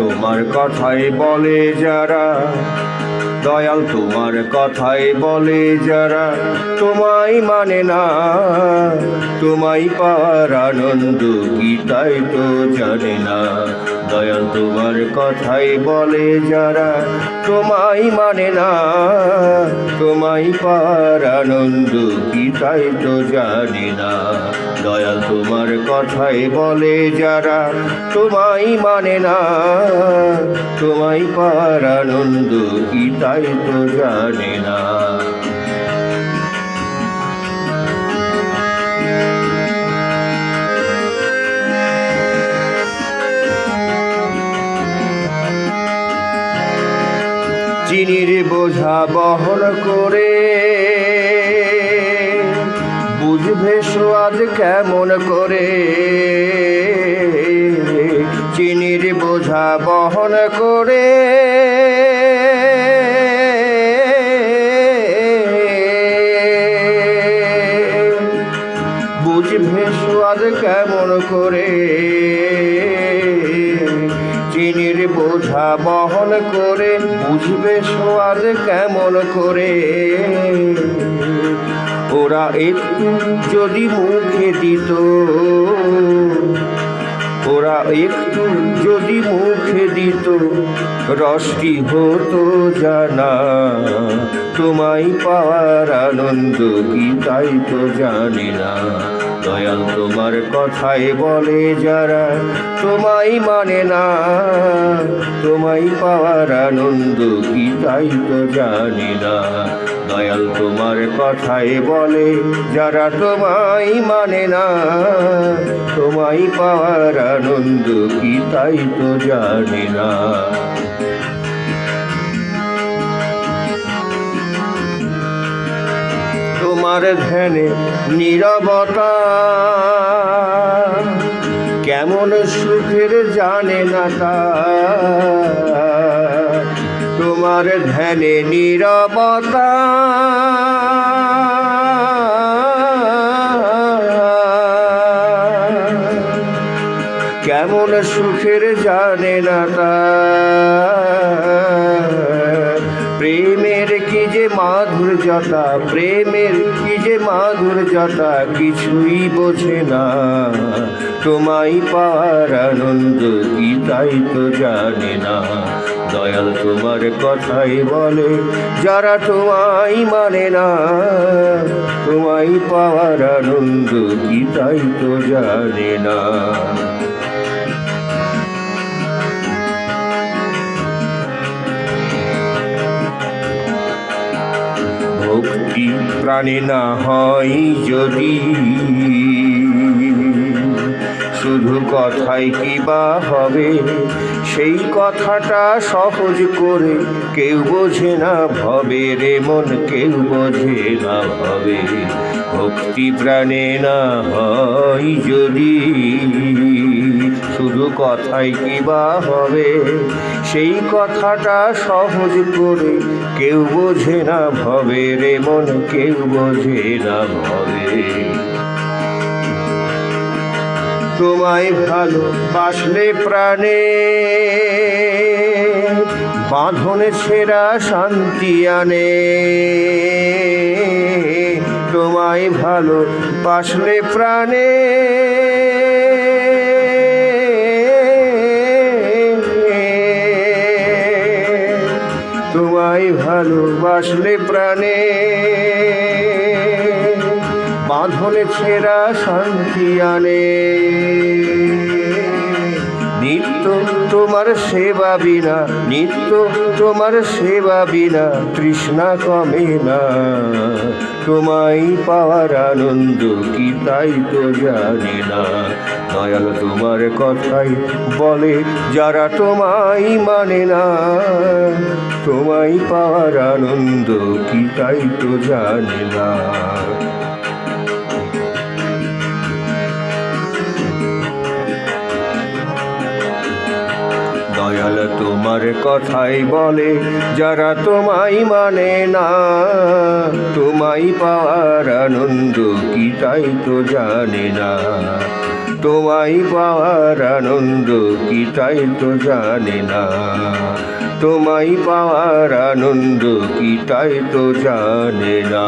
তোমার কথাই বলে যারা, দয়াল তোমার কথাই বলে যারা, তোমায় মানে না, তোমায় পাওয়ার আনন্দ গীতায় তো জানে না। দয়াল তোমার কথাই বলে যারা, তোমায় মানে না, তোমায় পার আনন্দ কি তাই তো জানে না। দয়াল তোমার কথাই বলে যারা, তোমায় মানে না, তোমায় পাওয়ার আনন্দ কি তাই তো জানে না। চিনির বোঝা বহন করে। বুঝবে সোয়াদ কেমন করে। চিনির বোঝা বহন করে। বুঝবে সোয়াদ কেমন করে। চিনির বোঝা বহন করে, বুঝবে সোয়াদ কেমন করে? ওরা একটু যদি মুখে দিত, ওরা একটু যদি মুখে দিত, রসটি হতো জানা। তোমায় পাওয়ার আনন্দ কি তাই তো জানি না। দয়াল তোমার কথাই বলে যারা তোমায় মানে না, তোমায় পাওয়ার আনন্দ কি তাই তো জানি না। দয়াল তোমার কথাই বলে যারা তোমায় মানে না, তোমায় পাওয়ার আনন্দ কি তাই তো জানি না। তোমার ধ্যানে নীরবতা। কেমন সুখের জানে না তা। তোমার ধ্যানে নীরবতা। কেমন সুখের জানে না তা। প্রেমের কি যে মাধুর্যতা, প্রেমের কি যে মাধুর্যতা কিছুই বোঝে না। তোমায় পাওয়ার আনন্দ কি তাই তো জানে না। দয়াল তোমার কথাই বলে, যারা তোমায় মানে না, তোমায় পাওয়ার আনন্দ কি তাই তো জানে না। প্রাণে না হয় যদি। শুধু কথাই কি বা হবে, সেই কথাটা সহজ করে কেউ বোঝে না ভবে রে মন, কেউ বোঝে না ভবে। ভক্তি প্রাণে না হয় যদি। শুধু কথাই কি বা হবে? সেই কথাটা সহজ করে কেউ বোঝে না ভবে রে মন, কেউ বোঝে না ভবে। তোমায় ভালো বাসলে প্রাণে বাঁধনে ছেঁড়া শান্তি আনে। তোমায় ভালো বাসলে প্রাণে ভালোবাসলে প্রাণে। বাঁধনে ছেঁড়া শান্তি আনে। নিত্য তোমার সেবা বিনা, নিত্য তোমার সেবা বিনা, তৃষ্ণা কমে না। তোমায় পাওয়ার আনন্দ কি তাই তো জানি না। দয়াল তোমার কথাই বলে, যারা তোমায় মানে না, তোমায় পাওয়ার আনন্দ কি তাই তো জানে না। দয়াল তোমার কথাই বলে, যারা তোমায় মানে না, তোমায় পাওয়ার আনন্দ কি তাই তো জানে না। তোমায় পাওয়ার আনন্দ কি তাই তো জানে না। তোমায় পাওয়ার আনন্দ কি তাই তো জানে না।